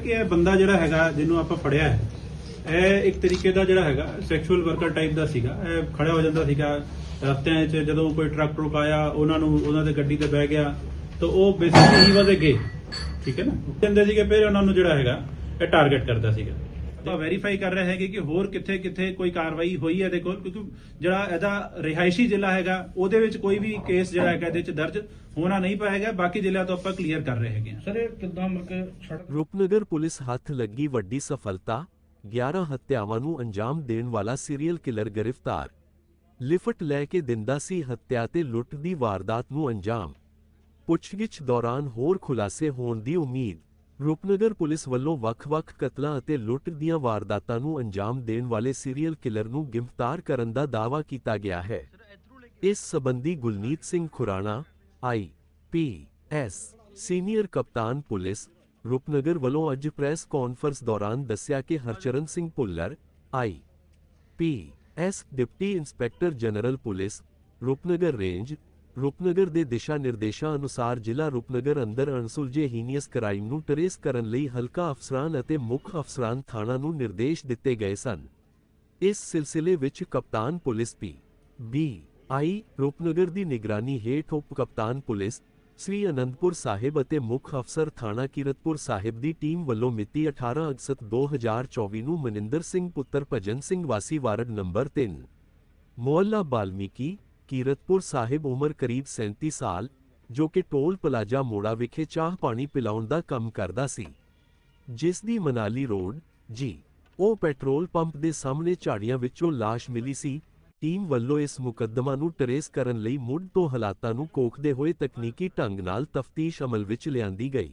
ਕਿ ਇਹ ਬੰਦਾ ਜਿਹੜਾ ਹੈਗਾ ਜਿਹਨੂੰ ਆਪਾਂ ਫੜਿਆ ਹੈ, ਇਹ ਇੱਕ ਤਰੀਕੇ ਦਾ ਜਿਹੜਾ ਹੈਗਾ ਸੈਕਸ਼ੂਅਲ ਵਰਕਰ ਟਾਈਪ ਦਾ ਸੀਗਾ। ਇਹ ਖੜਾ ਹੋ ਜਾਂਦਾ ਸੀਗਾ ਰਸਤਿਆਂ 'ਚ ਜਦੋਂ ਕੋਈ ਟਰੱਕ ਟਰੁਕ ਆਇਆ, ਉਹਨਾਂ ਨੂੰ ਉਹਨਾਂ ਦੇ ਗੱਡੀ ਤੇ ਬਹਿ ਗਿਆ, ਤਾਂ ਉਹ ਬੇਸਿਕਲੀ ਹੀ ਵਾਸ ਗੇ ਠੀਕ ਹੈ ਨਾ? ਕਹਿੰਦੇ ਸੀਗੇ, ਫਿਰ ਉਹਨਾਂ ਨੂੰ ਜਿਹੜਾ ਹੈਗਾ, ਇਹ ਟਾਰਗੇਟ ਕਰਦਾ ਸੀਗਾ। ਤਾਂ ਵੈਰੀਫਾਈ ਕਰ ਰਹੇ ਹੈਗੇ ਕਿ ਹੋਰ ਕਿੱਥੇ ਕਿੱਥੇ ਕੋਈ ਕਾਰਵਾਈ ਹੋਈ ਹੈ ਇਹਦੇ ਕੋਲ ਕਿਉਂਕਿ ਜਿਹੜਾ ਇਹਦਾ ਰਿਹਾਇਸ਼ੀ ਜ਼ਿਲ੍ਹਾ ਹੈਗਾ ਉਹਦੇ ਵਿੱਚ ਕੋਈ ਵੀ ਕੇਸ ਜਿਹੜਾ ਹੈਗਾ ਇਹਦੇ ਵਿੱਚ ਦਰਜ ਹੋਣਾ ਨਹੀਂ ਪਾਏਗਾ ਬਾਕੀ ਜ਼ਿਲ੍ਹਿਆਂ ਤੋਂ ਆਪਾਂ ਕਲੀਅਰ ਕਰ ਰਹੇ ਹੈਗੇ ਹਾਂ। ਸਰ ਇਹ ਕਿੱਦਾਂ ਮਤਲਬ ਕਿ ਸੜਕ ਰੂਪਨਗਰ ਪੁਲਿਸ ਹੱਥ ਲੱਗੀ ਵੱਡੀ ਸਫਲਤਾ 11 ਹੱਤਿਆਵਾਂ ਨੂੰ ਅੰਜਾਮ ਦੇਣ ਵਾਲਾ ਸੀਰੀਅਲ ਕਿਲਰ ਗ੍ਰਿਫਤਾਰ। ਲਿਫਟ ਲੈ ਕੇ ਦਿੰਦਾ ਸੀ ਹੱਤਿਆ ਤੇ ਲੁੱਟ ਦੀ ਵਾਰਦਾਤ ਨੂੰ ਅੰਜਾਮ। ਪੁੱਛਗਿੱਛ ਦੌਰਾਨ ਹੋਰ ਖੁਲਾਸੇ ਹੋਣ ਦੀ ਉਮੀਦ। ਰੂਪਨਗਰ ਪੁਲਿਸ ਵੱਲੋਂ ਵੱਖ-ਵੱਖ ਕਤਲਾਂ ਅਤੇ ਲੁੱਟ ਦੀਆਂ ਵਾਰਦਾਤਾਂ ਨੂੰ ਅੰਜਾਮ ਦੇਣ ਵਾਲੇ ਸੀਰੀਅਲ ਕਿਲਰ ਨੂੰ ਗ੍ਰਿਫਤਾਰ ਕਰਨ ਦਾ ਦਾਅਵਾ ਕੀਤਾ ਗਿਆ ਹੈ। ਇਸ ਸਬੰਧੀ Gulneet Singh Khurana, I, P, S, senior ਕਪਤਾਨ ਪੁਲਿਸ, ਰੂਪਨਗਰ ਵੱਲੋਂ ਅੱਜ ਪ੍ਰੈਸ ਕਾਨਫਰੰਸ ਦੌਰਾਨ ਦੱਸਿਆ ਕਿ Harcharan Singh Bhullar, I, P, S, deputy inspector general police, Rupnagar range Rupnagar ਦੇ ਦਿਸ਼ਾ ਨਿਰਦੇਸ਼ਾਂ ਅਨੁਸਾਰ ਜ਼ਿਲ੍ਹਾ ਰੂਪਨਗਰ ਅੰਦਰ ਅਣਸੁਲਝੇ ਹੀਨੀਅਸ ਕ੍ਰਾਈਮ ਨੂੰ ਟਰੇਸ ਕਰਨ ਲਈ ਹਲਕਾ ਅਫਸਰਾਂ ਅਤੇ ਮੁੱਖ ਅਫਸਰਾਂ ਥਾਣਾ ਨੂੰ ਨਿਰਦੇਸ਼ ਦਿੱਤੇ ਗਏ ਸਨ। ਇਸ ਸਿਲਸਿਲੇ ਵਿੱਚ ਕਪਤਾਨ police P, B, I, Rupnagar ਦੀ ਨਿਗਰਾਨੀ ਹੇਠ ਉਪ ਕਪਤਾਨ ਪੁਲਿਸ, ਸ੍ਰੀ ਅਨੰਦਪੁਰ ਸਾਹਿਬ ਅਤੇ ਮੁੱਖ ਅਫਸਰ ਥਾਣਾ ਕੀਰਤਪੁਰ ਸਾਹਿਬ ਦੀ ਟੀਮ ਵੱਲੋਂ ਮਿਤੀ 18 ਅਗਸਤ 2024 ਨੂੰ ਮਨਿੰਦਰ ਸਿੰਘ ਪੁੱਤਰ ਭਜਨ ਸਿੰਘ ਵਾਸੀ ਵਾਰਡ ਨੰਬਰ 3 ਮੁਹੱਲਾ ਬਾਲਮੀਕੀ ਕੀਰਤਪੁਰ ਸਾਹਿਬ ਉਮਰ ਕਰੀਬ 37 ਸਾਲ, ਜੋ ਕਿ ਟੋਲ ਪਲਾਜ਼ਾ ਮੋੜਾ ਵਿਖੇ ਚਾਹ ਪਾਣੀ ਪਿਲਾਉਣ ਦਾ ਕੰਮ ਕਰਦਾ ਸੀ। ਜਿਸ ਦੀ ਮਨਾਲੀ ਰੋਡ, ਜੀ, ਉਹ ਪੈਟਰੋਲ ਪੰਪ ਦੇ ਸਾਹਮਣੇ ਝਾੜੀਆਂ ਵਿੱਚੋਂ ਲਾਸ਼ ਮਿਲੀ ਸੀ। ਟੀਮ ਵੱਲੋਂ ਇਸ ਮੁਕੱਦਮਾ ਨੂੰ ਟਰੇਸ ਕਰਨ ਲਈ ਮੁੱਢ ਤੋਂ ਹਾਲਾਤਾਂ ਨੂੰ ਕੋਖਦੇ ਹੋਏ ਤਕਨੀਕੀ ਢੰਗ ਨਾਲ ਤਫਤੀਸ਼ ਅਮਲ ਵਿੱਚ ਲਿਆਂਦੀ ਗਈ।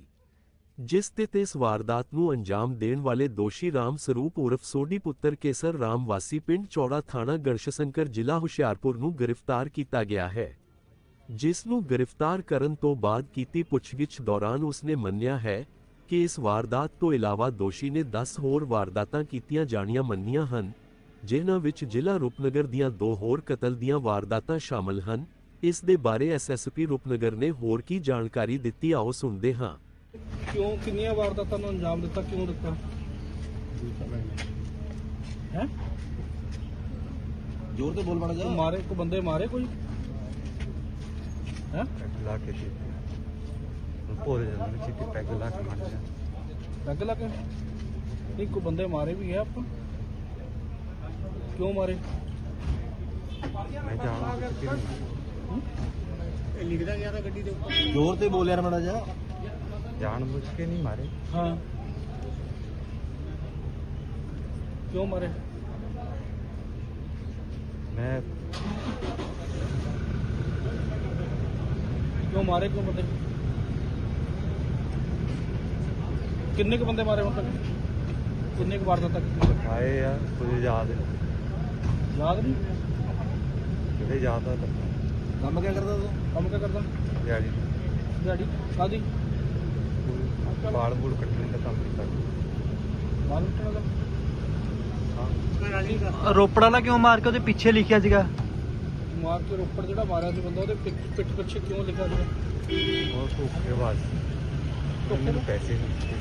ਜਿਸ ਤੇ ਇਸ ਵਾਰਦਾਤ ਨੂੰ ਅੰਜਾਮ ਦੇਣ ਵਾਲੇ ਦੋਸ਼ੀ ਰਾਮ ਸਰੂਪ ਉਰਫ ਸੋਢੀ ਪੁੱਤਰ ਕੇਸਰ ਰਾਮ ਵਾਸੀ ਪਿੰਡ ਚੌੜਾ ਥਾਣਾ ਗੜਸ਼ੰਕਰ ਜ਼ਿਲ੍ਹਾ ਹੁਸ਼ਿਆਰਪੁਰ ਨੂੰ ਗ੍ਰਿਫਤਾਰ ਕੀਤਾ ਗਿਆ ਹੈ। ਜਿਸ ਨੂੰ ਗ੍ਰਿਫਤਾਰ ਕਰਨ ਤੋਂ ਬਾਅਦ ਕੀਤੀ ਪੁੱਛਗਿੱਛ ਦੌਰਾਨ ਉਸਨੇ ਮੰਨਿਆ ਹੈ ਕਿ ਇਸ ਵਾਰਦਾਤ ਤੋਂ ਇਲਾਵਾ ਦੋਸ਼ੀ ਨੇ 10 ਹੋਰ ਵਾਰਦਾਤਾਂ ਕੀਤੀਆਂ ਜਾਣੀਆਂ ਮੰਨੀਆਂ ਹਨ, ਜਿਨ੍ਹਾਂ ਵਿੱਚ ਜ਼ਿਲ੍ਹਾ ਰੂਪਨਗਰ ਦੀਆਂ ਦੋ ਹੋਰ ਕਤਲ ਦੀਆਂ ਵਾਰਦਾਤਾਂ ਸ਼ਾਮਲ ਹਨ। ਇਸ ਦੇ ਬਾਰੇ ਐਸਐਸਪੀ ਰੂਪਨਗਰ ਨੇ ਹੋਰ ਕੀ ਜਾਣਕਾਰੀ ਦਿੱਤੀ ਆਓ ਸੁਣਦੇ ਹਾਂ। ਕਿਉਂ ਕਿੰਨੀਆਂ ਵਾਰਦਾਤਾਂ ਨੂੰ ਅੰਜਾਮ ਦਿੱਤਾ ਕਿਉਂ ਦਿੱਤਾ? ਹੈ? ਜ਼ੋਰ ਤੇ ਬੋਲ ਬਣਾ ਜਾ ਮਾਰੇ ਕੋ ਬੰਦੇ ਮਾਰੇ ਕੋਈ? ਹੈ? ਲਾ ਕੇ ਸੀ ਪੋਰੇ ਜਨ ਵਿੱਚ ਤੇ ਪੈਗ ਲਾ ਕੇ ਮਾਰ ਜਾ ਲੱਗ ਲੱਗ ਨਹੀਂ ਕੋ ਬੰਦੇ ਮਾਰੇ ਵੀ ਹੈ ਆਪਾਂ। ਕਿਉਂ ਮਾਰੇ? ਮੈਂ ਜਾਣ ਇਹ ਲਿਖਦਾ ਗਿਆ ਤਾਂ ਗੱਡੀ ਦੇ ਉੱਪਰ ਜ਼ੋਰ ਤੇ ਬੋਲ ਯਾਰ ਮੜਾ ਜਾ ਜਾਣ ਬੁੱਝ ਕੇ ਨਹੀਂ ਮਾਰੇ। ਹਾਂ। ਕਿਉਂ ਮਾਰੇ? ਮੈਂ ਕਿਉਂ ਮਾਰੇ ਕਿਉਂ ਬੰਦੇ? ਕਿੰਨੇ ਕੁ ਬੰਦੇ ਮਾਰੇ ਹੁਣ ਤੱਕ? ਕਿੰਨੇ ਕੁ ਵਾਰਦਾਤਾਂ ਕੀਤੀਆਂ ਆਏ ਯਾਰ ਕੁਝ ਯਾਦ ਯਾਦ ਨਹੀਂ? ਜਿਹੜੇ ਯਾਦ ਆ ਕੰਮ ਕੀ ਕਰਦਾ ਤੂੰ? ਕੰਮ ਕਿਆ ਕਰਦਾ? ਦਿਹਾੜੀ। ਦਿਹਾੜੀ? ਕਾਦੀ ਬਾਲ ਬੂਲ ਕੱਟਣ ਦਾ ਕੰਮ ਕੀਤਾ। ਮਾਲ ਉੱਟਣ ਦਾ ਰੋਪੜ ਵਾਲਾ ਕਿਉਂ ਮਾਰ ਕੇ ਉਹਦੇ ਪਿੱਛੇ ਲਿਖਿਆ ਸੀਗਾ? ਮਾਰ ਕੇ ਰੋਪੜ ਜਿਹੜਾ ਮਾਰਿਆ ਸੀ ਬੰਦਾ ਉਹਦੇ ਪਿੱਠ ਪਿੱਠ ਪਿੱਛੇ ਕਿਉਂ ਲਿਖਿਆ ਸੀ ਉਹ ਧੋਖੇ ਬਾਅਦ ਮੈਨੂੰ ਪੈਸੇ ਨਹੀਂ ਦਿੱਤੇ।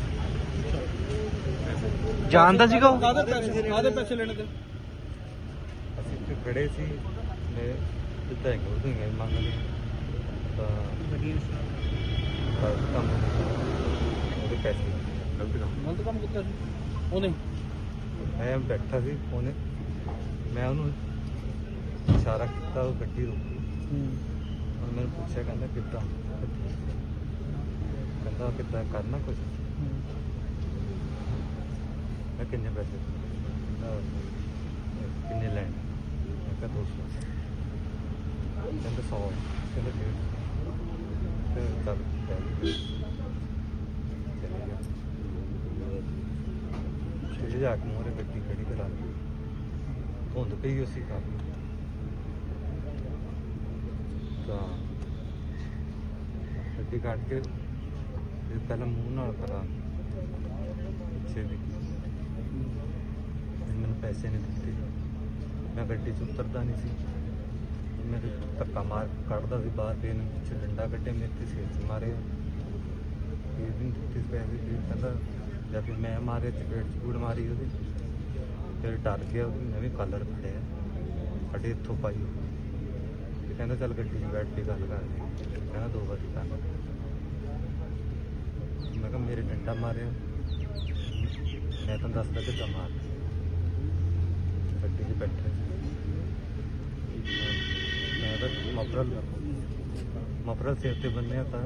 ਜਾਣਦਾ ਸੀਗਾ ਉਹ? ਕਾਦੇ ਪੈਸੇ? ਕਾਦੇ ਪੈਸੇ ਲੈਣੇ ਤੇ? ਅਸੀਂ ਇੱਥੇ ਖੜੇ ਸੀ ਮੈਂ ਜਿੱਦਾਂ ਹੀ ਉਹ ਹੀ ਮੰਗ ਲਈ। ਤਾਂ ਕੰਮ ਉਹਦੇ ਪੈਸੇ ਗਲਤ ਕੰਮ ਗਲਤ ਕੰਮ ਕੀਤਾ ਸੀ। ਉਹਨੇ ਮੈਂ ਬੈਠਾ ਸੀ ਉਹਨੇ ਮੈਂ ਉਹਨੂੰ ਇਸ਼ਾਰਾ ਕੀਤਾ ਉਹ ਗੱਡੀ ਰੁਕੀ। ਉਹਨੇ ਮੈਨੂੰ ਪੁੱਛਿਆ ਕਹਿੰਦਾ ਕਿੱਦਾਂ? ਕਹਿੰਦਾ ਕਿੱਦਾਂ ਕਰਨਾ ਕੁਝ ਮੈਂ ਕਿੰਨੇ ਪੈਸੇ? ਕਹਿੰਦਾ, ਕਿੰਨੇ ਲੈਣ? ਮੈਂ ਕਿਹਾ 200 ਕਹਿੰਦਾ 100 ਕਹਿੰਦਾ ਫਿਰ ਫਿਰ ਤਬ ਚਲੇ। ਗਿਆ ਜਾ ਕੇ ਮੋਰੇ ਗੱਡੀ ਖੜੀ ਕਰਾ ਲਈ। ਧੁੰਦ ਪਈ ਉਸੇ ਕਾਫੀ। ਤਾਂ ਗੱਡੀ ਕੱਢ ਕੇ ਫਿਰ ਪਹਿਲਾਂ ਮੂੰਹ ਨਾਲ ਕਰਾ ਪਿੱਛੇ ਦੀ ਮੈਨੂੰ ਪੈਸੇ ਨਹੀਂ ਦਿੱਤੇ। ਮੈਂ ਗੱਡੀ 'ਚ ਉਤਰਦਾ ਨਹੀਂ ਸੀ। ਮੇਰੇ ਧੱਕਾ ਮਾਰ ਕੱਢਦਾ ਸੀ ਬਾਹਰ ਤੇ ਇਹਨੇ ਪਿੱਛੇ ਡੰਡਾ ਕੱਢੇ ਮੇਰੇ ਤੇ ਸਿਰ 'ਚ ਮਾਰੇ ਇਹ ਵੀ ਨਹੀਂ ਦਿੱਤੇ ਪੈਸੇ ਫਿਰ ਕਹਿੰਦਾ, ਜਾਂ ਫਿਰ ਮੈਂ ਮਾਰੇ ਚਪੇੜ ਚਪੂੜ ਮਾਰੀ ਉਹਦੀ। ਫਿਰ ਡਰ ਗਿਆ ਉਹਦੀ, ਮੈਂ ਵੀ ਕਾਲਰ ਫੜਿਆ। ਸਾਡੇ ਇੱਥੋਂ ਪਾਈ ਤੇ ਕਹਿੰਦਾ, ਚੱਲ ਗੱਡੀ 'ਚ ਬੈਠ ਕੇ ਗੱਲ ਕਰਦੇ ਹਾਂ। ਕਹਿੰਦਾ, ਦੋ ਵਾਰੀ ਕਰ ਮੈਂ ਕਿਹਾ, ਮੇਰੇ ਡੰਡਾ ਮਾਰਿਆ। ਮੈਂ ਤਾਂ ਦੱਸਦਾ ਕਿੱਦਾਂ ਮਾਰ ਗੱਡੀ 'ਚ ਬੈਠੇ। ਮੈਂ ਤਾਂ ਮਫਰਲ ਮਫਰਲ ਸਿਰ ਤੇ ਬੰਨਿਆ ਤਾਂ।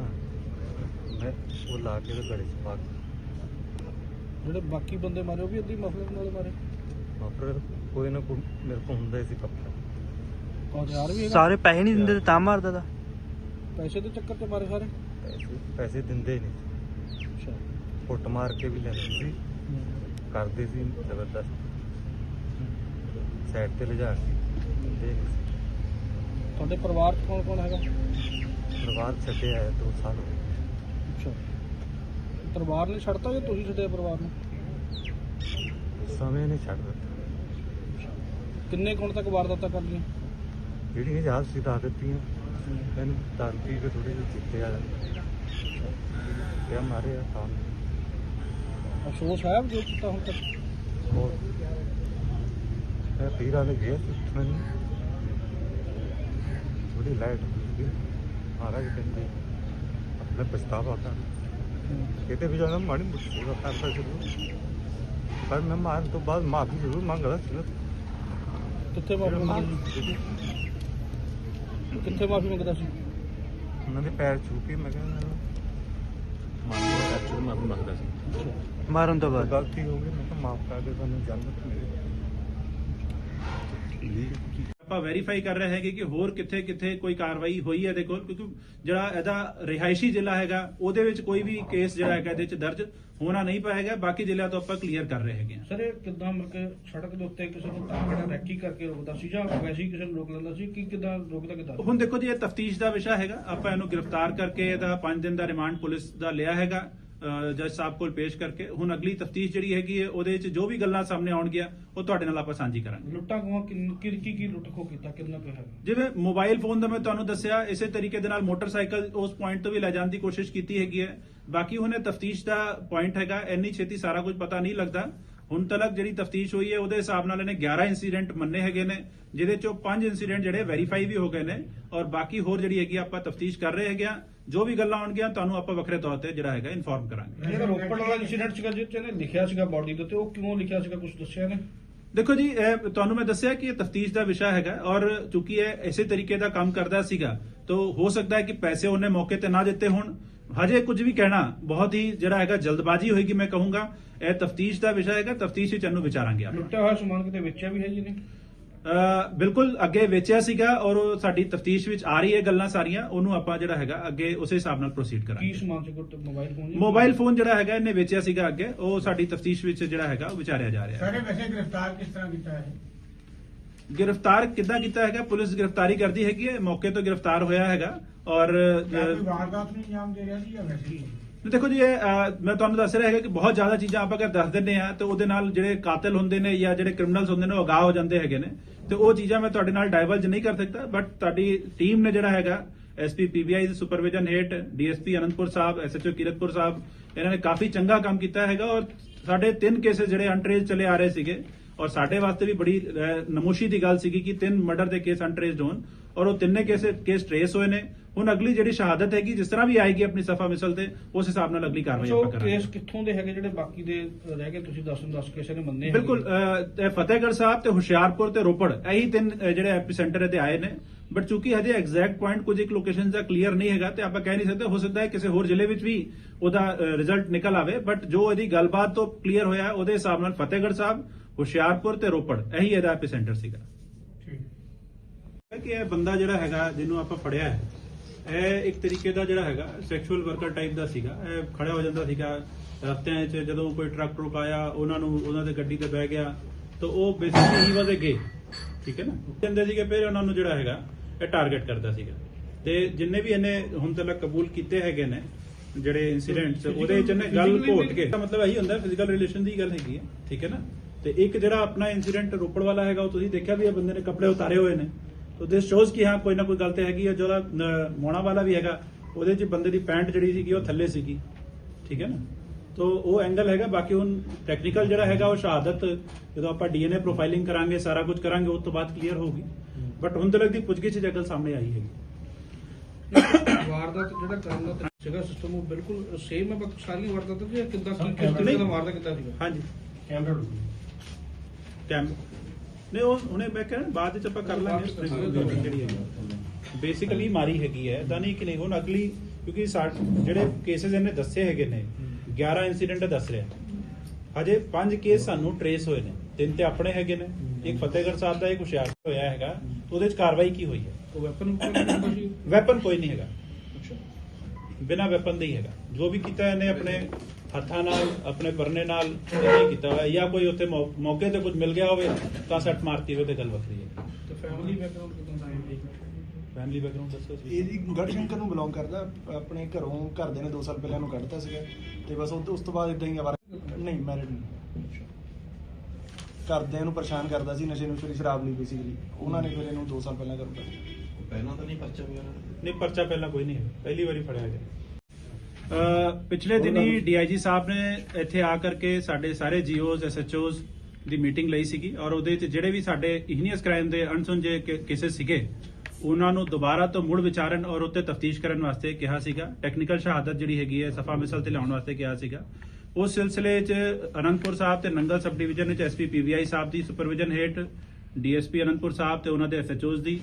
ਉਹ ਲਾ ਕੇ ਤੇ ਗਲੇ 'ਚ ਪਾ ਕੇ। ਜਿਹੜੇ ਬਾਕੀ ਬੰਦੇ ਮਾਰੇ ਉਹ ਵੀ ਅੱਧੀ ਮਫਲਰ ਨਾਲ ਮਾਰੇ? ਮਫਰਲ ਕੋਈ ਨਾ ਕੋਈ ਮੇਰੇ ਕੋਲ ਹੁੰਦਾ ਹੀ ਸੀ ਕੱਪੜਾ ਹਥਿਆਰ ਵੀ ਹੈਗਾ? ਸਾਰੇ ਪੈਸੇ ਨਹੀਂ ਦਿੰਦੇ ਤੇ ਤਾਂ ਮਾਰਦਾ ਤਾ। ਪੈਸੇ ਦੇ ਚੱਕਰ ਤੇ ਮਾਰੇ ਸਾਰੇ? ਪੈਸੇ ਪੈਸੇ ਦਿੰਦੇ ਹੀ ਨਹੀਂ। ਅੱਛਾ। ਫੁੱਟ ਮਾਰ ਕੇ ਵੀ ਲੈਂਦੇ ਸੀ। ਕਰਦੇ ਸੀ ਜ਼ਬਰਦਸਤ। ਸਾਈਡ ਤੇ ਲਿਜਾ ਕੇ ਦਿੰਦੇ ਨਹੀਂ ਸੀ। ਤੁਹਾਡੇ ਪਰਿਵਾਰ 'ਚ ਕੌਣ ਕੌਣ ਹੈਗਾ? ਪਰਿਵਾਰ ਛੱਡਿਆ ਹੈ 2 ਸਾਲ ਹੋ ਗਏ। ਅੱਛਾ ਪਰਿਵਾਰ ਨੇ ਛੱਡਤਾ ਜਾਂ ਤੁਸੀਂ ਛੱਡਿਆ ਪਰਿਵਾਰ ਨੂੰ? ਸਮੇਂ ਨੇ ਛੱਡ ਦਿੱਤਾ। ਕਿੰਨੇ ਕੋਣ ਤੱਕ ਵਾਰਦਾਤਾਂ ਕਰ ਲਈਆਂ? ਜਿਹੜੀਆਂ ਜਹਾਜ਼ ਸੀ ਦੱਸ ਦਿੱਤੀਆਂ। ਦਾਰੂ ਪੀ ਕੇ ਥੋੜੇ ਜਿਹੇ ਚਿੱਤੇ ਆ। ਜਾਂਦੇ ਤੇ ਮਾਰੇ ਆ ਤਾਂ। ਅਫਸੋਸ ਹੈ ਜੋ ਕੀਤਾ ਹੁਣ ਤੱਕ? ਹੋਰ। ਮੈਂ ਪੀਰਾ ਦੇ ਗਿਆ ਮੈਨੂੰ। ਥੋੜੀ ਲਾਈਟ ਮਹਾਰਾਜ ਕਹਿੰਦੇ ਆਪਣੇ ਪਛਤਾਵਾ ਕਰ। ਕਿਤੇ ਵੀ ਜਾਣਾ ਮਾੜੀ ਮੁਸ਼ਕਿਲ ਦਾ ਕਰਦਾ ਜ਼ਰੂਰ। ਪਰ ਮੈਂ ਮਾਰਨ ਤੋਂ ਬਾਅਦ ਮਾਫੀ ਜ਼ਰੂਰ ਮੰਗਦਾ ਸੀ। ਕਿੱਥੇ ਮਾਫੀ ਮੰਗਦਾ ਸੀ? ਕਿੱਥੇ ਮਾਫੀ ਮੰਗਦਾ ਸੀ? ਉਹਨਾਂ ਦੇ ਪੈਰ ਛੂ ਕੇ ਮੈਂ ਕਹਿੰਦਾ ਮਾਫੀ ਐਕਚੁਅਲੀ ਮਾਫੀ ਮੰਗਦਾ ਸੀ। ਮਾਰਨ ਤੋਂ ਬਾਅਦ। ਗਲਤੀ ਹੋ ਗਈ ਮੈਂ ਤਾਂ ਮਾਫ ਕਰ ਦੇ ਤੁਹਾਨੂੰ ਜੰਨਤ ਮਿਲੇ। ਆਪਾਂ ਵੈਰੀਫਾਈ ਕਰ ਰਹੇ ਹੈਗੇ ਕਿ ਹੋਰ ਕਿੱਥੇ ਕਿੱਥੇ ਕੋਈ ਕਾਰਵਾਈ ਹੋਈ ਹੈ ਦੇਖੋ ਕਿਉਂਕਿ ਜਿਹੜਾ ਇਹਦਾ ਰਿਹਾਇਸ਼ੀ ਜ਼ਿਲ੍ਹਾ ਹੈਗਾ ਉਹਦੇ ਵਿੱਚ ਕੋਈ ਵੀ ਕੇਸ ਜਿਹੜਾ ਹੈਗਾ ਇਹਦੇ ਵਿੱਚ ਦਰਜ ਹੋਣਾ ਨਹੀਂ ਪਾਏਗਾ ਬਾਕੀ ਜ਼ਿਲ੍ਹਿਆਂ ਤੋਂ ਆਪਾਂ ਕਲੀਅਰ ਕਰ ਰਹੇ ਹੈਗੇ ਸਰ ਇਹ ਕਿੱਦਾਂ ਮਤਲਬ ਕਿ ਸੜਕ ਦੇ ਉੱਤੇ ਕਿਸੇ ਨੂੰ ਤਾਂ ਜਿਹੜਾ ਰੈਕੀ ਕਰਕੇ ਰੋਕਦਾ ਸੀ ਜਾਂ ਵੈਸੇ ਹੀ ਕਿਸੇ ਨੂੰ ਰੋਕ ਲੈਂਦਾ ਸੀ ਕਿ ਕਿੱਦਾਂ ਰੋਕਦਾ ਕਿੱਦਾਂ? ਹੁਣ ਦੇਖੋ ਜੀ ਇਹ ਤਫਤੀਸ਼ ਦਾ ਵਿਸ਼ਾ ਹੈਗਾ ਆਪਾਂ ਇਹਨੂੰ ਗ੍ਰਿਫਤਾਰ ਕਰਕੇ ਇਹਦਾ 5 ਦਿਨ ਦਾ ਰਿਮਾਂਡ ਪੁਲਿਸ ਦਾ ਲਿਆ ਹੈਗਾ। ਜੱਜ ਸਾਹਿਬ ਕੋਲ ਪੇਸ਼ ਕਰਕੇ ਹੁਣ ਅਗਲੀ ਤਫਤੀਸ਼ ਜਿਹੜੀ ਹੈਗੀ ਹੈ ਉਹਦੇ ਵਿੱਚ ਜੋ ਵੀ ਗੱਲਾਂ ਸਾਹਮਣੇ ਆਉਣਗੀਆਂ ਉਹ ਤੁਹਾਡੇ ਨਾਲ ਆਪਾਂ ਸਾਂਝੀ ਕਰਾਂਗੇ। ਲੁੱਟਾਂ ਖੋਹਾਂ ਕੀ ਕੀ ਕੀ ਲੁੱਟ ਖੋ ਕੀਤਾ ਕਿੰਨਾ ਕੁ ਹੈਗਾ? ਜਿਵੇਂ ਮੋਬਾਈਲ ਫੋਨ ਦਾ ਮੈਂ ਤੁਹਾਨੂੰ ਦੱਸਿਆ ਇਸੇ ਤਰੀਕੇ ਦੇ ਨਾਲ ਮੋਟਰਸਾਈਕਲ ਉਸ ਪੁਆਇੰਟ ਤੋਂ ਵੀ ਲੈ ਜਾਣ ਦੀ ਕੋਸ਼ਿਸ਼ ਕੀਤੀ ਹੈਗੀ ਹੈ। ਬਾਕੀ ਉਹਨੇ ਤਫਤੀਸ਼ ਦਾ ਪੁਆਇੰਟ ਹੈਗਾ ਇੰਨੀ ਛੇਤੀ ਸਾਰਾ ਕੁਝ ਪਤਾ ਨਹੀਂ ਲੱਗਦਾ। ਹੁਣ ਤੱਕ ਜਿਹੜੀ ਤਫਤੀਸ਼ ਹੋਈ ਹੈ ਉਹਦੇ ਹਿਸਾਬ ਨਾਲ ਇਹਨੇ 11 ਇਨਸੀਡੈਂਟ ਮੰਨੇ ਹੈਗੇ ਨੇ ਜਿਹਦੇ ਚੋਂ 5 ਇਨਸੀਡੈਂਟ ਜਿਹੜੇ ਵੈਰੀਫਾਈ ਵੀ ਹੋ ਗਏ ਨੇ ਔਰ ਬਾਕੀ ਹੋਰ ਜਿਹੜੀ ਹੈਗੀ ਆਪਾਂ ਤਫਤੀਸ਼ ਕਰ ਰਹੇ ਹੈਗੇ ਆ ਜੋ ਵੀ ਗੱਲਾਂ ਆਉਣਗੀਆਂ ਤੁਹਾਨੂੰ ਆਪਾਂ ਵੱਖਰੇ ਤੌਰ ਤੇ ਜਿਹੜਾ ਹੈਗਾ ਇਨਫੋਰਮ ਕਰਾਂਗੇ। ਜਿਹੜਾ ਰੋਪੜ ਵਾਲਾ ਇਨਸੀਡੈਂਟ ਸੀਗਾ ਜਿਹ 'ਚ ਇਹਨੇ ਲਿਖਿਆ ਸੀਗਾ ਬਾਡੀ ਦੇ ਉੱਤੇ ਉਹ ਕਿਉਂ ਲਿਖਿਆ ਸੀਗਾ ਕੁਝ ਦੱਸਿਆ ਨੇ ਦੇਖੋ ਜੀ ਇਹ ਤੁਹਾਨੂੰ ਮੈਂ ਦੱਸਿਆ ਕਿ ਇਹ ਤਫਤੀਸ਼ ਦਾ ਵਿਸ਼ਾ ਹੈਗਾ ਔਰ ਚੂੰਕਿ ਇਹ ਇਸੇ ਤਰੀਕੇ ਦਾ ਕੰਮ ਕਰਦਾ ਸੀਗਾ ਤਾਂ ਹੋ ਸਕਦਾ ਹੈ ਕਿ ਪੈਸੇ ਉਹਨੇ ਮੌਕੇ ਤੇ ਨਾ ਦਿੱਤੇ ਹੋਣ। ਹਜੇ ਕੁਝ ਵੀ ਕਹਿਣਾ ਬਹੁਤ ਹੀ ਜਿਹੜਾ ਹੈਗਾ ਜਲਦਬਾਜ਼ੀ ਹੋਏਗੀ ਮੈਂ ਕਹੂੰਗਾ। ਇਹ ਤਫਤੀਸ਼ ਦਾ ਵਿਸ਼ਾ ਹੈਗਾ ਤਫਤੀਸ਼ ਵਿੱਚ ਇਹਨੂੰ ਵਿਚਾਰਾਂਗੇ ਆਪਾਂ। ਲੁੱਟਿਆ ਹੋਇਆ ਸਮਾਨ ਕਿਤੇ ਵੇਚਿਆ ਵੀ ਹੈ ਜੀ ਨੇ ਬਿਲਕੁਲ ਅੱਗੇ ਵੇਚਿਆ ਸੀਗਾ ਔਰ ਉਹ ਸਾਡੀ ਤਫਤੀਸ਼ ਵਿੱਚ ਆ ਰਹੀ ਹੈ ਗੱਲਾਂ ਸਾਰੀਆਂ ਉਹਨੂੰ ਆਪਾਂ ਜਿਹੜਾ ਹੈਗਾ ਅੱਗੇ ਉਸੇ ਹਿਸਾਬ ਨਾਲ ਪ੍ਰੋਸੀਡ ਕੀ ਕਰਾਂਗੇ ਸਮਾਨ ਸੀ ਕੋਈ ਮੋਬਾਈਲ ਫੋਨ ਜੀ? ਮੋਬਾਈਲ ਫੋਨ ਜਿਹੜਾ ਹੈਗਾ ਇਹਨੇ ਵੇਚਿਆ ਸੀਗਾ ਅੱਗੇ ਉਹ ਸਾਡੀ ਤਫਤੀਸ਼ ਵਿੱਚ ਜਿਹੜਾ ਹੈਗਾ ਉਹ ਵਿਚਾਰਿਆ ਜਾ ਰਿਹਾ ਹੈ। ਸਾਰੇ ਵੈਸੇ ਗ੍ਰਿਫਤਾਰ ਕਿਸ ਤਰ੍ਹਾਂ ਕੀਤਾ ਹੈ? ਗ੍ਰਿਫਤਾਰ ਕਿੱਦਾਂ ਕੀਤਾ ਹੈਗਾ? ਪੁਲਿਸ ਗ੍ਰਿਫਤਾਰੀ ਕਰਦੀ ਹੈਗੀ ਹੈ ਮੌਕੇ ਤੋਂ ਗ੍ਰਿਫਤਾਰ ਹੋਇਆ ਹੈਗਾ ਔਰ ਕੋਈ ਵਾਰਦਾਤ ਨੂੰ ਅੰਜਾਮ ਦੇ ਰਿਹਾ ਸੀ ਜਾਂ ਵੈਸੇ ਹੀ? ਦੇਖੋ ਜੀ, ਇਹ ਮੈਂ ਤੁਹਾਨੂੰ ਦੱਸ ਰਿਹਾ ਹੈਗਾ ਕਿ ਬਹੁਤ ਜ਼ਿਆਦਾ ਚੀਜ਼ਾਂ ਆਪਾਂ ਅਗਰ ਦੱਸ ਦਿੰਨੇ ਆ ਤੇ ਉਹਦੇ ਨਾਲ ਜਿਹੜੇ ਕਾਤਲ ਹੁੰਦੇ ਨੇ ਜਾਂ ਜਿਹੜੇ ਕ੍ਰਿਮੀਨਲਸ ਹੁੰਦੇ ਨੇ, ਉਹ ਅਗਾਹ ਹੋ ਜਾਂਦੇ ਹੈਗੇ ਨੇ। ਤੇ ਉਹ ਚੀਜ਼ਾਂ ਮੈਂ ਤੁਹਾਡੇ ਨਾਲ ਡਾਈਵਰਜ ਨਹੀਂ ਕਰ ਸਕਦਾ ਬਟ ਤੁਹਾਡੀ ਟੀਮ ਨੇ ਜਿਹੜਾ ਹੈਗਾ ਐਸਪੀ ਪੀਬੀਆਈ ਦੀ ਸੁਪਰਵਿਜ਼ਨ ਹੇਠ ਡੀਐਸਪੀ ਅਨੰਦਪੁਰ ਸਾਹਿਬ ਐਸਐਚਓ ਕਿਰਤਪੁਰ ਸਾਹਿਬ, ਇਹਨਾਂ ਨੇ ਕਾਫੀ ਚੰਗਾ ਕੰਮ ਕੀਤਾ ਹੈਗਾ ਔਰ ਸਾਡੇ ਤਿੰਨ ਕੇसेस ਜਿਹੜੇ ਅਨਟ੍ਰੇਸ ਚਲੇ ਆ ਰਹੇ ਸੀਗੇ ਔਰ ਸਾਡੇ ਵਾਸਤੇ ਵੀ ਬੜੀ ਨਮੋਸ਼ੀ ਦੀ ਗੱਲ ਸੀਗੀ ਕਿ ਤਿੰਨ ਮਰਡਰ ਦੇ ਕੇਸ ਅਨਟ੍ਰੇਸਡ ਹੋਣ। ਔਰ ਉਹ ਤਿੰਨੇ ਕੇਸ ਕੇਸ ਟ੍ਰੇਸ ਹੋਏ ਨੇ। ਹੁਣ ਅਗਲੀ ਜਿਹੜੀ ਸ਼ਹਾਦਤ ਹੈਗੀ ਜਿਸ ਤਰ੍ਹਾਂ ਵੀ ਆਏਗੀ ਆਪਣੀ ਸਫਾ ਮਿਸਲ ਤੇ ਉਸ ਹਿਸਾਬ ਨਾਲ ਅਗਲੀ ਕਾਰਵਾਈ ਆਪਾਂ ਕਰਾਂਗੇ। ਕੇਸ ਕਿੱਥੋਂ ਦੇ ਹੈਗੇ ਜਿਹੜੇ ਬਾਕੀ ਦੇ ਰਹਿ ਗਏ ਤੁਸੀਂ ਦੱਸ ਦੱਸ ਕਿਸੇ ਨੇ ਮੰਨੇ? ਬਿਲਕੁਲ ਫਤਿਹਗੜ੍ਹ ਸਾਹਿਬ ਤੇ ਹੁਸ਼ਿਆਰਪੁਰ ਤੇ ਰੋਪੜ ਇਹੀ ਤਿੰਨ ਜਿਹੜੇ ਐਪੀਸੈਂਟਰ ਇਹਦੇ ਆਏ ਨੇ। ਬਟ ਚੂੰਕਿ ਹਜੇ ਐਗਜ਼ੈਕਟ ਪੁਆਇੰਟ ਕੁਝ ਇੱਕ ਲੋਕੇਸ਼ਨ ਦਾ ਕਲੀਅਰ ਨਹੀਂ ਹੈਗਾ ਤੇ ਆਪਾਂ ਕਹਿ ਨਹੀਂ ਸਕਦੇ ਹੋ ਸਕਦਾ ਹੈ ਕਿਸੇ ਹੋਰ ਜ਼ਿਲ੍ਹੇ ਵਿੱਚ ਵੀ ਉਹਦਾ ਰਿਜ਼ਲਟ ਨਿਕਲ ਆਵੇ। ਬਟ ਜੋ ਇਹਦੀ ਗੱਲਬਾਤ ਤੋਂ ਕਲੀਅਰ ਹੋਇਆ ਉਹਦੇ ਹਿਸਾਬ ਨਾਲ ਫਤਿਹਗੜ੍ਹ ਸਾਹਿਬ ਹੁਸ਼ਿਆਰਪੁਰ ਤੇ ਰੋਪੜ ਇਹੀ ਇਹਦਾ ਐਪੀਸੈਂਟਰ ਸੀਗਾ। ਠੀਕ ਕਿ ਇਹ ਬੰਦਾ ਜਿਹੜਾ ਹੈਗਾ ਜਿਹਨੂੰ ਆਪਾਂ ਫੜਿਆ ਹੈ ਇਹ ਇੱਕ ਤਰੀਕੇ ਦਾ ਜਿਹੜਾ ਹੈਗਾ ਸੈਕਸ਼ੂਅਲ ਵਰਕਰ ਟਾਈਪ ਦਾ ਸੀਗਾ। ਇਹ ਖੜਾ ਹੋ ਜਾਂਦਾ ਸੀਗਾ ਰਸਤਿਆਂ 'ਚ ਜਦੋਂ ਕੋਈ ਟਰੱਕ ਟਰੁਕ ਆਇਆ ਉਹਨਾਂ ਨੂੰ ਉਹਨਾਂ ਦੇ ਗੱਡੀ ਤੇ ਬਹਿ ਗਿਆ ਤਾਂ ਉਹ ਬੇਸਿਕਲੀ ਹੀ ਵਾਸ ਗੇ ਠੀਕ ਹੈ ਨਾ? ਕਹਿੰਦੇ ਸੀਗੇ ਫਿਰ ਉਹਨਾਂ ਨੂੰ ਜਿਹੜਾ ਹੈਗਾ ਇਹ ਟਾਰਗੇਟ ਕਰਦਾ ਸੀਗਾ। ਤੇ ਜਿੰਨੇ ਵੀ ਇਹਨੇ ਹੁਣ ਤੱਕ ਕਬੂਲ ਕੀਤੇ ਹੈਗੇ ਨੇ ਜਿਹੜੇ ਇਨਸੀਡੈਂਟਸ ਉਹਦੇ ਵਿੱਚ ਇਹਨੇ ਗੱਲ ਘੋਟ ਕੇ ਮਤਲਬ ਇਹੀ ਹੁੰਦਾ ਫਿਜ਼ੀਕਲ ਰਿਲੇਸ਼ਨ ਦੀ ਗੱਲ ਹੈਗੀ ਹੈ। ਠੀਕ ਹੈ ਨਾ? ਤੇ ਇੱਕ ਜਿਹੜਾ ਆਪਣਾ ਇਨਸੀਡੈਂਟ ਰੋਪੜ ਵਾਲਾ ਹੈਗਾ ਉਹ ਤੁਸੀਂ ਦੇਖਿਆ ਵੀ ਇਹ ਬੰਦੇ ਨੇ ਕੱਪੜੇ ਉਤਾਰੇ ਹੋਏ ਨੇ? ਸੋ ਦਿਸ ਸ਼ੋਜ਼ ਕਿ ਹਾਂ ਕੋਈ ਨਾ ਕੋਈ ਗਲਤ ਹੈਗੀ ਹੈ ਜਿਹੜਾ ਮੋਣਾ ਵਾਲਾ ਵੀ ਹੈਗਾ ਉਹਦੇ 'ਚ ਬੰਦੇ ਦੀ ਪੈਂਟ ਜਿਹੜੀ ਸੀਗੀ ਉਹ ਥੱਲੇ ਸੀਗੀ। ਠੀਕ ਹੈ ਨਾ? ਤੋ ਉਹ ਐਂਗਲ ਹੈਗਾ ਬਾਕੀ ਹੁਣ ਟੈਕਨੀਕਲ ਜਿਹੜਾ ਹੈਗਾ ਉਹ ਸ਼ਹਾਦਤ ਜਦੋਂ ਆਪਾਂ ਡੀਐਨਏ ਪ੍ਰੋਫਾਈਲਿੰਗ ਕਰਾਂਗੇ ਸਾਰਾ ਕੁਝ ਕਰਾਂਗੇ ਉਸ ਤੋਂ ਬਾਅਦ ਕਲੀਅਰ ਹੋਊਗੀ। ਬਟ ਹੁਣ ਤੱਕ ਦੀ ਪੁੱਛਗਿੱਛ ਜਗਲ ਸਾਹਮਣੇ ਆਈ ਹੈਗੀ। ਵਾਰਦਾਤ ਜਿਹੜਾ ਕਰਨ ਦਾ ਤਰੀਕਾ ਸਿਸਟਮ ਉਹ ਬਿਲਕੁਲ ਸੇਮ ਹੈ ਬਟ ਸਾਰੀ ਵਾਰਦਾਤ ਕਿੱਦਾਂ ਕਿਸ ਤਰੀਕੇ ਨਾਲ ਵਾਰਦਾ ਕਿੱਦਾਂ ਸੀਗਾ। ਹਾਂਜੀ। ਕੈਮਰਾ ਡੁੱਬ ਗਿਆ। ਕੈਮਰਾ ਨਹੀਂ ਉਹ ਹੁਣੇ ਮੈਂ ਕਿਹਾ ਨਾ, ਬਾਅਦ ਵਿੱਚ ਆਪਾਂ ਕਰ ਲਾਂਗੇ। ਜਿਹੜੀ ਹੈਗੀ ਬੇਸਿਕਲੀ ਮਾਰੀ ਹੈਗੀ ਹੈ ਤਾਂ ਨਹੀਂ ਕਿ ਨਹੀਂ ਹੁਣ ਅਗਲੀ ਕਿਉਂਕਿ ਜਿਹੜੇ ਕੇਸਿਸ ਇਹਨੇ ਦੱਸੇ ਹੈਗੇ ਨੇ 11 ਇਨਸੀਡੈਂਟ ਦੱਸ ਰਿਹਾ। ਹਜੇ 5 ਕੇਸ ਸਾਨੂੰ ਟਰੇਸ ਹੋਏ ਨੇ। ਤਿੰਨ ਤੇ ਆਪਣੇ ਹੈਗੇ ਨੇ ਇੱਕ ਫਤਿਹਗੜ੍ਹ ਸਾਹਿਬ ਦਾ ਇੱਕ ਹੁਸ਼ਿਆਰਪੁਰ ਹੋਇਆ ਹੈਗਾ। ਉਹਦੇ ਵਿੱਚ ਕਾਰਵਾਈ ਕੀ ਹੋਈ ਹੈ? ਉਹ ਵੈਪਨ ਵੈਪਨ ਕੋਈ ਨਹੀਂ ਹੈਗਾ। ਬਿਨਾ ਵੈਪਨ ਦੇ ਹੀ ਹੈਗਾ। ਜੋ ਵੀ ਕੀਤਾ ਇਹਨੇ ਆਪਣੇ ਹੱਥਾਂ ਨਾਲ ਆਪਣੇ ਪਰਨੇ ਨਾਲ ਇਹ ਕੀਤਾ ਹੋਇਆ ਜਾਂ ਕੋਈ ਉੱਥੇ ਮੌਕੇ ਤੇ ਕੁਝ ਮਿਲ ਗਿਆ ਹੋਵੇ ਤਾਂ ਸੱਟ ਮਾਰਤੀ ਹੋਵੇ ਤੇ ਗੱਲ ਵੱਖਰੀ ਹੈ। ਤੇ ਫੈਮਿਲੀ ਬੈਕਗ੍ਰਾਉਂਡ ਕਿਦਾਂ ਦਾ ਹੈ ਫੈਮਿਲੀ ਬੈਕਗ੍ਰਾਉਂਡ ਦੱਸੋ ਜੀ। ਇਹਦੀ ਗੜਸ਼ੰਕਰ ਨੂੰ ਬਿਲੋਂਗ ਕਰਦਾ ਆਪਣੇ ਘਰੋਂ ਘਰਦੇ ਨੇ 2 ਸਾਲ ਪਹਿਲਾਂ ਨੂੰ ਕੱਢਤਾ ਸੀਗਾ ਤੇ ਬਸ ਉਸ ਤੋਂ ਬਾਅਦ ਇਦਾਂ ਹੀ ਆਵਾਰਾ ਨਹੀਂ ਮੈਰਿਡ ਨਹੀਂ। ਘਰਦਿਆਂ ਨੂੰ ਪਰੇਸ਼ਾਨ ਕਰਦਾ ਸੀ ਨਸ਼ੇ ਨੁਸ਼ੇ ਦੀ ਸ਼ਰਾਬ ਲਈ ਬੇਸਿਕਲੀ ਉਹਨਾਂ ਨੇ ਫਿਰ ਇਹਨੂੰ 2 ਸਾਲ ਪਹਿਲਾਂ ਕਰਤਾ ਨਹੀਂ ਪਰਚਾ ਪਹਿਲਾਂ ਕੋਈ ਨਹੀਂ ਹੈ। ਪਹਿਲੀ ਵਾਰੀ ਫੜਿਆ ਗਿਆ। ਪਿਛਲੇ ਦਿਨੀ ਡੀਆਈਜੀ ਸਾਹਿਬ ਨੇ ਇੱਥੇ ਆ ਕਰਕੇ ਸਾਡੇ ਸਾਰੇ ਜੀਓਜ਼ ਐਸਐਚਓਜ਼ ਦੀ ਮੀਟਿੰਗ ਲਈ ਸੀਗੀ ਔਰ ਉਹਦੇ ਵਿੱਚ ਜਿਹੜੇ ਵੀ ਸਾਡੇ ਇਗਨੀਅਸ ਕ੍ਰਾਈਮ ਦੇ ਅਣਸੁਲਝੇ ਕੇसेस ਸੀਗੇ ਉਹਨਾਂ ਨੂੰ ਦੁਬਾਰਾ ਤੋਂ ਮੁੜ ਵਿਚਾਰਨ ਔਰ ਉੱਤੇ ਤਫਤੀਸ਼ ਕਰਨ ਵਾਸਤੇ ਕਿਹਾ ਸੀਗਾ। ਟੈਕਨੀਕਲ ਸ਼ਹਾਦਤ ਜਿਹੜੀ ਹੈਗੀ ਹੈ ਸਫਾ ਮਿਸਲ ਤੇ ਲਿਆਉਣ ਵਾਸਤੇ ਕਿਹਾ ਸੀਗਾ। ਉਸ ਸਿਲਸਿਲੇ 'ਚ ਅਨੰਦਪੁਰ ਸਾਹਿਬ ਤੇ ਨੰਗਲ ਸਬ ਡਿਵੀਜ਼ਨ ਵਿੱਚ ਐਸਪੀ ਪੀਵੀਆਈ ਸਾਹਿਬ ਦੀ ਸੁਪਰਵਿਜ਼ਨ ਹੇਠ ਡੀਐਸਪੀ ਅਨੰਦਪੁਰ ਸਾਹਿਬ ਤੇ ਉਹਨਾਂ ਦੇ ਐਸਐਚਓਜ਼ ਦੀ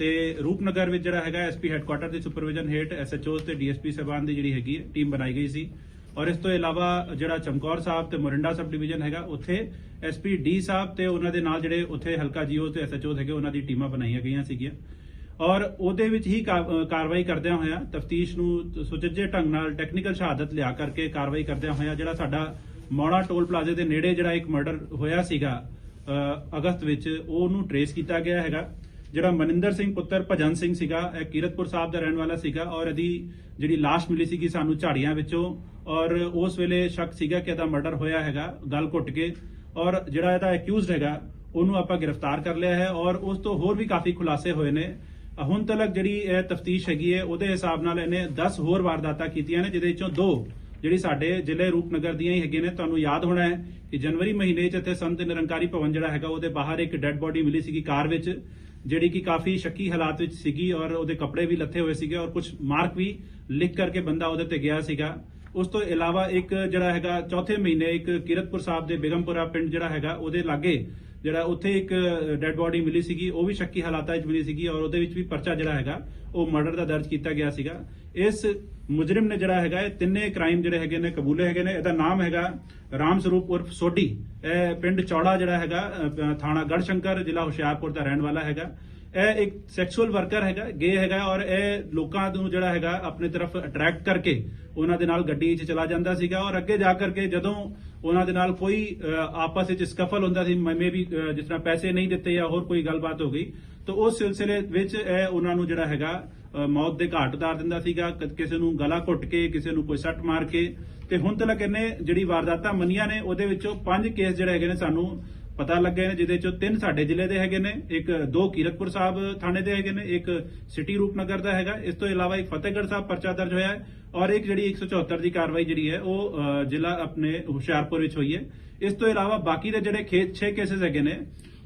ਤੇ ਰੂਪਨਗਰ ਵਿੱਚ ਜਿਹੜਾ ਹੈਗਾ ਐਸਪੀ ਹੈੱਡਕੁਆਟਰ ਦੀ ਸੁਪਰਵਿਜ਼ਨ ਹੇਠ ਐਸਐਚਓਜ਼ ਤੇ ਡੀਐਸਪੀ ਸਾਹਿਬਾਨ ਦੀ ਜਿਹੜੀ ਹੈਗੀ ਹੈ ਟੀਮ ਬਣਾਈ ਗਈ ਸੀ। ਔਰ ਇਸ ਤੋਂ ਇਲਾਵਾ ਜਿਹੜਾ ਚਮਕੌਰ ਸਾਹਿਬ ਤੇ ਮੋਰਿੰਡਾ ਸਬ ਡਿਵੀਜ਼ਨ ਹੈਗਾ, ਉੱਥੇ ਐਸਪੀ ਡੀ ਸਾਹਿਬ ਤੇ ਉਹਨਾਂ ਦੇ ਨਾਲ ਜਿਹੜੇ ਉੱਥੇ ਹਲਕਾ ਜੀਓ ਤੇ ਐਸਐਚਓਜ਼ ਹੈਗੇ, ਉਹਨਾਂ ਦੀ ਟੀਮਾਂ ਬਣਾਈਆਂ ਗਈਆਂ ਸੀਗੀਆਂ। ਔਰ ਉਹਦੇ ਵਿੱਚ ਹੀ ਕਾਰਵਾਈ ਕਰਦਿਆਂ ਹੋਇਆ ਤਫਤੀਸ਼ ਨੂੰ ਸੁਚੱਜੇ ਢੰਗ ਨਾਲ ਟੈਕਨੀਕਲ ਸ਼ਹਾਦਤ ਲਿਆ ਕਰਕੇ ਕਾਰਵਾਈ ਕਰਦਿਆਂ ਹੋਇਆ ਜਿਹੜਾ ਸਾਡਾ ਮੌੜਾ ਟੋਲ ਪਲਾਜ਼ੇ ਦੇ ਨੇੜੇ ਜਿਹੜਾ ਇੱਕ ਮਰਡਰ ਹੋਇਆ ਸੀਗਾ ਅਗਸਤ ਵਿੱਚ, ਉਹਨੂੰ ਟਰੇਸ ਕੀਤਾ ਗਿਆ ਹੈਗਾ। ਜਿਹੜਾ ਮਨਿੰਦਰ ਸਿੰਘ ਪੁੱਤਰ ਭਜਨ ਸਿੰਘ ਸੀਗਾ, ਇਹ ਕੀਰਤਪੁਰ ਸਾਹਿਬ ਦਾ ਰਹਿਣ ਵਾਲਾ ਸੀਗਾ ਔਰ ਇਹਦੀ ਜਿਹੜੀ ਲਾਸ਼ ਮਿਲੀ ਸੀਗੀ ਸਾਨੂੰ ਝਾੜੀਆਂ ਵਿੱਚੋਂ ਔਰ ਉਸ ਵੇਲੇ ਸ਼ੱਕ ਸੀਗਾ ਕਿ ਇਹਦਾ ਮਰਡਰ ਹੋਇਆ ਹੈਗਾ, ਗਲ ਘੁੱਟ ਕੇ ਔਰ ਜਿਹੜਾ ਇਹਦਾ ਅਕਿਊਜ਼ਡ ਹੈਗਾ, ਉਹਨੂੰ ਆਪਾਂ ਗ੍ਰਿਫਤਾਰ ਕਰ ਲਿਆ ਹੈ ਔਰ ਉਸ ਤੋਂ ਹੋਰ ਵੀ ਕਾਫੀ ਖੁਲਾਸੇ ਹੋਏ ਨੇ। ਹੁਣ ਤੱਕ ਜਿਹੜੀ ਇਹ ਤਫਤੀਸ਼ ਹੈਗੀ ਹੈ, ਉਹਦੇ ਹਿਸਾਬ ਨਾਲ ਇਹਨੇ 10 ਹੋਰ ਵਾਰਦਾਤਾਂ ਕੀਤੀਆਂ ਨੇ, ਜਿਹਦੇ ਵਿੱਚੋਂ ਦੋ ਜਿਹੜੀ ਸਾਡੇ ਜ਼ਿਲ੍ਹੇ ਰੂਪਨਗਰ ਦੀਆਂ ਹੀ ਹੈਗੀਆਂ ਨੇ। ਤੁਹਾਨੂੰ ਯਾਦ ਹੋਣਾ ਹੈ ਕਿ ਜਨਵਰੀ ਮਹੀਨੇ 'ਚ ਇੱਥੇ ਸੰਤ ਨਿਰੰਕਾਰੀ ਭਵਨ ਜਿਹੜਾ ਹੈਗਾ, ਉਹਦੇ ਬਾਹਰ ਇੱਕ ਡੈੱਡ ਬੋਡੀ ਮਿਲੀ ਸੀਗੀ ਕਾਰ ਵਿੱਚ। ਜਿਹੜੀ ਕਿ ਕਾਫੀ ਸ਼ੱਕੀ ਹਾਲਾਤ ਵਿੱਚ ਸੀਗੀ ਔਰ ਉਹਦੇ ਕੱਪੜੇ ਵੀ ਲੱਥੇ ਹੋਏ ਸੀਗੇ ਔਰ ਕੁਝ ਮਾਰਕ ਵੀ ਲਿਖ ਕਰਕੇ ਬੰਦਾ ਉਹਦੇ ਤੇ ਗਿਆ ਸੀਗਾ। ਉਸ ਤੋਂ ਇਲਾਵਾ ਇੱਕ ਜਿਹੜਾ ਹੈਗਾ ਚੌਥੇ ਮਹੀਨੇ ਇੱਕ ਕੀਰਤਪੁਰ ਸਾਹਿਬ ਦੇ ਬੇਗਮਪੁਰਾ ਪਿੰਡ ਜਿਹੜਾ ਹੈਗਾ ਉਹਦੇ ਲਾਗੇ ਜਿਹੜਾ ਉੱਥੇ ਇੱਕ ਡੈੱਡ ਬੋਡੀ ਮਿਲੀ ਸੀਗੀ, ਉਹ ਵੀ ਸ਼ੱਕੀ ਹਾਲਾਤਾਂ ਵਿੱਚ ਮਿਲੀ ਸੀਗੀ ਔਰ ਉਹਦੇ ਵਿੱਚ ਵੀ ਪਰਚਾ ਜਿਹੜਾ ਹੈਗਾ ਉਹ ਮਰਡਰ ਦਾ ਦਰਜ ਕੀਤਾ ਗਿਆ ਸੀਗਾ। ਇਸ ਮੁਜਰਮ ਨੇ ਜਿਹੜਾ ਹੈਗਾ, ਇਹ ਤਿੰਨੇ ਕ੍ਰਾਈਮ ਜਿਹੜੇ ਹੈਗੇ ਨੇ, ਕਬੂਲੇ ਹੈਗੇ ਨੇ। ਇਹਦਾ ਨਾਮ ਹੈਗਾ ਰਾਮ ਸਰੂਪ ਉਰਫ ਸੋਢੀ। ਇਹ ਪਿੰਡ ਚੌੜਾ ਜਿਹੜਾ ਹੈਗਾ ਥਾਣਾ ਗੜਸ਼ੰਕਰ, ਜ਼ਿਲ੍ਹਾ ਹੁਸ਼ਿਆਰਪੁਰ ਦਾ ਰਹਿਣ ਵਾਲਾ ਹੈਗਾ। ਇਹ ਇੱਕ ਸੈਕਸੁਅਲ ਵਰਕਰ ਹੈਗਾ ਗੇ ਹੈਗਾ, ਔਰ ਇਹ ਲੋਕਾਂ ਨੂੰ ਜਿਹੜਾ ਹੈਗਾ, ਆਪਣੇ ਤਰਫ ਅਟਰੈਕਟ ਕਰਕੇ ਉਹਨਾਂ ਦੇ ਨਾਲ ਗੱਡੀ 'ਚ ਚਲਾ ਜਾਂਦਾ ਸੀਗਾ। ਔਰ ਅੱਗੇ ਜਾ ਕਰਕੇ ਜਦੋਂ ਉਹਨਾਂ ਦੇ ਨਾਲ ਕੋਈ ਆਪਸ ਵਿੱਚ ਸਕਫਲ ਹੁੰਦਾ ਸੀ, ਮੈਂ ਵੀ ਜਿਸ ਤਰ੍ਹਾਂ ਪੈਸੇ ਨਹੀਂ ਦਿੱਤੇ ਜਾਂ ਹੋਰ ਕੋਈ ਗੱਲਬਾਤ ਹੋ ਗਈ, ਤਾਂ ਉਸ ਸਿਲਸਿਲੇ ਵਿੱਚ ਇਹ ਉਹਨਾਂ ਨੂੰ ਜਿਹੜਾ ਹੈਗਾ ਮੌਤ ਦੇ ਘਾਟ ਉਤਾਰ ਦਿੰਦਾ ਸੀਗਾ ਕਿਸੇ ਨੂੰ ਗਲਾ ਘੁੱਟ ਕੇ, ਕਿਸੇ ਨੂੰ ਕੋਈ ਸੱਟ ਮਾਰ ਕੇ। ਤੇ ਹੁਣ ਤੱਕ ਇਹਨੇ ਜਿਹੜੀ ਵਾਰਦਾਤਾਂ ਮੰਨੀਆਂ ਨੇ, ਉਹਦੇ ਵਿੱਚੋਂ ਪੰਜ ਕੇਸ ਜਿਹੜੇ ਹੈਗੇ ਨੇ ਸਾਨੂੰ ਪਤਾ ਲੱਗੇ ਨੇ, ਜਿਹਦੇ ਚੋਂ ਤਿੰਨ ਸਾਡੇ ਜ਼ਿਲ੍ਹੇ ਦੇ ਹੈਗੇ ਨੇ, ਇੱਕ ਦੋ ਕੀਰਤਪੁਰ ਸਾਹਿਬ ਥਾਣੇ ਦੇ ਹੈਗੇ ਨੇ, ਇੱਕ ਸਿਟੀ ਰੂਪਨਗਰ ਦਾ ਹੈਗਾ। ਇਸ ਤੋਂ ਇਲਾਵਾ ਇੱਕ ਫਤਿਹਗੜ੍ਹ ਸਾਹਿਬ ਪਰਚਾ ਦਰਜ ਹੋਇਆ ਹੈ ਔਰ ਇੱਕ ਜਿਹੜੀ 174 ਦੀ ਕਾਰਵਾਈ ਜਿਹੜੀ ਹੈ, ਉਹ ਜ਼ਿਲ੍ਹਾ ਆਪਣੇ ਹੁਸ਼ਿਆਰਪੁਰ ਵਿੱਚ ਹੋਈ ਹੈ। ਇਸ ਤੋਂ ਇਲਾਵਾ ਬਾਕੀ ਦੇ ਜਿਹੜੇ 6 ਕੇਸਿਸ ਹੈਗੇ ਨੇ,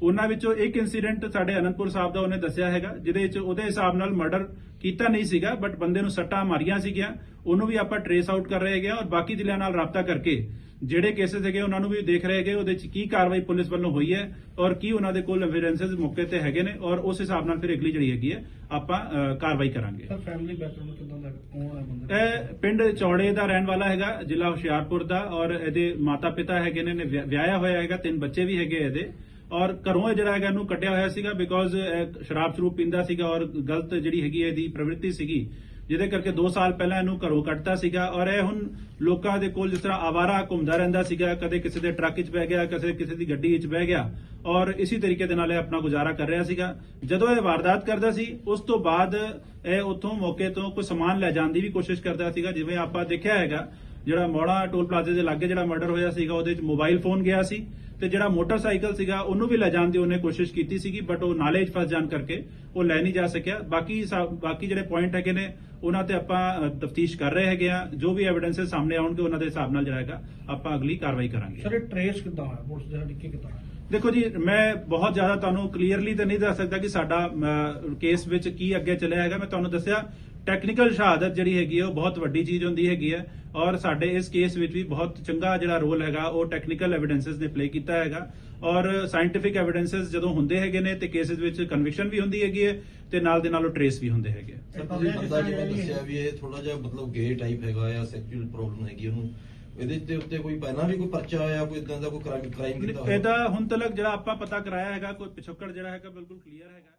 ਉਹਨਾਂ ਵਿੱਚੋਂ ਇੱਕ ਇਨਸੀਡੈਂਟ ਸਾਡੇ ਅਨੰਦਪੁਰ ਸਾਹਿਬ ਦਾ ਉਹਨੇ ਦੱਸਿਆ ਹੈਗਾ, ਜਿਹਦੇ ਵਿੱਚ ਉਹਦੇ ਹਿਸਾਬ ਨਾਲ ਮਰਡਰ ਕੀਤਾ ਨਹੀਂ ਸੀਗਾ ਬਟ ਬੰਦੇ ਨੂੰ ਸੱਟਾਂ ਮਾਰੀਆਂ ਸੀਗੀਆਂ ਉਹਨੂੰ ਵੀ ਆਪਾਂ ਟਰੇਸ ਆਊਟ ਕਰ ਰਹੇ ਹੈਗੇ ਔਰ ਬਾਕੀ ਜ਼ਿਲ੍ਹਿਆਂ ਨਾਲ ਰਾਬਤਾ ਕਰਕੇ ਜਿਹੜੇ ਕੇਸਿਸ ਹੈਗੇ ਉਹਨਾਂ ਨੂੰ ਵੀ ਦੇਖ ਰਹੇ ਹੈਗੇ ਉਹਦੇ ਵਿੱਚ ਕੀ ਕਾਰਵਾਈ ਪੁਲਿਸ ਵੱਲੋਂ ਹੋਈ ਹੈ ਔਰ ਕੀ ਉਹਨਾਂ ਦੇ ਕੋਲ ਐਵੀਡੈਂਸਸ ਮੌਕੇ ਤੇ ਹੈਗੇ ਨੇ ਔਰ ਉਸ ਹਿਸਾਬ ਨਾਲ ਫਿਰ ਅਗਲੀ ਜਿਹੜੀ ਹੈਗੀ ਹੈ ਆਪਾਂ ਕਾਰਵਾਈ ਕਰਾਂਗੇ। ਸਰ ਫੈਮਿਲੀ ਬੈਕਗ੍ਰਾਉਂਡ ਕਿਦਾਂ ਦਾ ਕੌਣ ਹੈ ਬੰਦਾ? ਇਹ ਪਿੰਡ ਚੌੜੇ ਦਾ ਰਹਿਣ ਵਾਲਾ ਹੈਗਾ ਜ਼ਿਲ੍ਹਾ ਹੁਸ਼ਿਆਰਪੁਰ ਦਾ ਔਰ ਇਹਦੇ ਮਾਤਾ ਪਿਤਾ ਹੈਗੇ ਨੇ ਨੇ ਵਿਆਹ- ਵਿਆਹਿਆ ਹੋਇਆ ਹੈਗਾ ਤਿੰਨ ਬੱਚੇ ਵੀ ਹੈਗੇ ਇਹਦੇ। ਔਰ ਘਰੋਂ ਜਿਹੜਾ ਹੈਗਾ ਇਹਨੂੰ ਕੱਢਿਆ ਹੋਇਆ ਸੀਗਾ ਬਿਕੋਜ਼ ਸ਼ਰਾਬ ਸ਼ਰੂਬ ਪੀਂਦਾ ਸੀਗਾ ਔਰ ਗਲਤ ਜਿਹੜੀ ਹੈਗੀ ਇਹਦੀ ਪ੍ਰਵਿਰਤੀ ਸੀਗੀ, ਜਿਹਦੇ ਕਰਕੇ 2 ਸਾਲ ਪਹਿਲਾਂ ਇਹਨੂੰ ਘਰੋਂ ਕੱਢਤਾ ਸੀਗਾ ਔਰ ਇਹ ਹੁਣ ਲੋਕਾਂ ਦੇ ਕੋਲ ਜਿਸ ਤਰ੍ਹਾਂ ਆਵਾਰਾ ਘੁੰਮਦਾ ਰਹਿੰਦਾ ਸੀਗਾ, ਕਦੇ ਕਿਸੇ ਦੇ ਟਰੱਕ 'ਚ ਬਹਿ ਗਿਆ, ਕਦੇ ਕਿਸੇ ਦੀ ਗੱਡੀ 'ਚ ਬਹਿ ਗਿਆ ਔਰ ਇਸੇ ਤਰੀਕੇ ਦੇ ਨਾਲ ਇਹ ਆਪਣਾ ਗੁਜ਼ਾਰਾ ਕਰ ਰਿਹਾ ਸੀਗਾ। ਜਦੋਂ ਇਹ ਵਾਰਦਾਤ ਕਰਦਾ ਸੀ, ਉਸ ਤੋਂ ਬਾਅਦ ਇਹ ਉੱਥੋਂ ਮੌਕੇ ਤੋਂ ਕੋਈ ਸਮਾਨ ਲੈ ਜਾਣ ਦੀ ਵੀ ਕੋਸ਼ਿਸ਼ ਕਰਦਾ ਸੀਗਾ, ਜਿਵੇਂ ਆਪਾਂ ਦੇਖਿਆ ਹੈਗਾ, ਜਿਹੜਾ ਮੋੜਾ ਟੋਲ ਪਲਾਜ਼ੇ ਦੇ ਲਾਗੇ ਜਿਹੜਾ ਮਰਡਰ ਹੋਇਆ ਸੀਗਾ, ਉਹਦੇ ਵਿੱਚ ਮੋਬਾਈਲ ਫੋਨ ਗਿਆ ਸੀ। ਤੇ ਜਿਹੜਾ ਮੋਟਰਸਾਈਕਲ ਸੀਗਾ ਉਹਨੂੰ ਵੀ ਲੈ ਜਾਣ ਦੀ ਉਹਨੇ ਕੋਸ਼ਿਸ਼ ਕੀਤੀ ਸੀਗੀ ਬਟ ਉਹ ਨਾਲੇ 'ਚ ਫਸ ਜਾਣ ਕਰਕੇ ਉਹ ਲੈ ਨਹੀਂ ਜਾ ਸਕਿਆ। ਬਾਕੀ ਬਾਕੀ ਜਿਹੜੇ ਪੁਆਇੰਟ ਹੈਗੇ ਨੇ ਉਹਨਾਂ ਤੇ ਆਪਾਂ ਤਫਤੀਸ਼ ਕਰ ਰਹੇ ਹੈਗੇ ਆ। ਜੋ ਵੀ ਐਵੀਡੈਂਸਸ ਸਾਹਮਣੇ ਆਉਣਗੇ ਉਹਨਾਂ ਦੇ ਹਿਸਾਬ ਨਾਲ ਜਿਹੜਾ ਹੈਗਾ ਆਪਾਂ ਅਗਲੀ ਕਾਰਵਾਈ ਕਰਾਂਗੇ। ਸਰ ਟ੍ਰੇਸ ਕਿੱਦਾਂ ਹੋਇਆ? ਪੁਲਿਸ ਦੇ ਹੱਥ ਕਿੱਦਾਂ ਦੇਖੋ ਜੀ ਮੈਂ ਬਹੁਤ ਜ਼ਿਆਦਾ ਤੁਹਾਨੂੰ ਕਲੀਅਰਲੀ ਤਾਂ ਨਹੀਂ ਦੱਸ ਸਕਦਾ ਕਿ ਸਾਡਾ ਕੇਸ ਵਿੱਚ ਕੀ ਅੱਗੇ ਚੱਲਿਆ ਹੈਗਾ। ਮੈਂ ਤੁਹਾਨੂੰ ਦੱਸਿਆ ਟੈਕਨੀਕਲ ਸ਼ਹਾਦਤ ਜਿਹੜੀ ਹੈਗੀ ਹੈ ਉਹ ਬਹੁਤ ਵੱਡੀ ਚੀਜ਼ ਹੁੰਦੀ ਹੈਗੀ ਹੈ ਔਰ ਸਾਡੇ ਇਸ ਕੇਸ ਵਿੱਚ ਵੀ ਬਹੁਤ ਚੰਗਾ ਜਿਹੜਾ ਰੋਲ ਹੈਗਾ ਉਹ ਟੈਕਨੀਕਲ ਐਵੀਡੈਂਸਸ ਨੇ ਪਲੇ ਕੀਤਾ ਹੈਗਾ। ਔਰ ਸਾਇੰਟੀਫਿਕ ਐਵੀਡੈਂਸਸ ਜਦੋਂ ਹੁੰਦੇ ਹੈਗੇ ਨੇ ਤੇ ਕੇਸਿਸ ਵਿੱਚ ਕਨਵਿਕਸ਼ਨ ਵੀ ਹੁੰਦੀ ਹੈਗੀ ਹੈ ਤੇ ਨਾਲ ਦੇ ਨਾਲ ਉਹ ਟ੍ਰੇਸ ਵੀ ਹੁੰਦੇ ਹੈਗੇ ਸਰ ਤੁਸੀਂ ਬੰਦਾ ਜਿਵੇਂ ਦੱਸਿਆ ਵੀ ਇਹ ਥੋੜਾ ਜਿਹਾ ਮਤਲਬ ਗੇ ਟਾਈਪ ਹੈਗਾ ਜਾਂ ਸੈਕਸ਼ੂਅਲ ਪ੍ਰੋਬਲਮ ਹੈਗੀ ਉਹਨੂੰ ਇਹਦੇ ਤੇ ਉੱਤੇ ਕੋਈ ਪਹਿਲਾਂ ਵੀ ਕੋਈ ਪਰਚਾ ਹੋਇਆ ਕੋਈ ਇਦਾਂ ਦਾ ਕੋਈ ਕ੍ਰਾਈਮ ਕੀਤਾ ਹੋਇਆ? ਇਹਦਾ ਹੁਣ ਤੱਕ ਜਿਹੜਾ ਆਪਾਂ ਪਤਾ ਕਰਾਇਆ ਹੈਗਾ ਕੋਈ ਪਿਛੋਕੜ ਜਿਹੜਾ ਹੈਗਾ ਬਿਲਕੁਲ ਕਲੀਅਰ ਹੈਗਾ।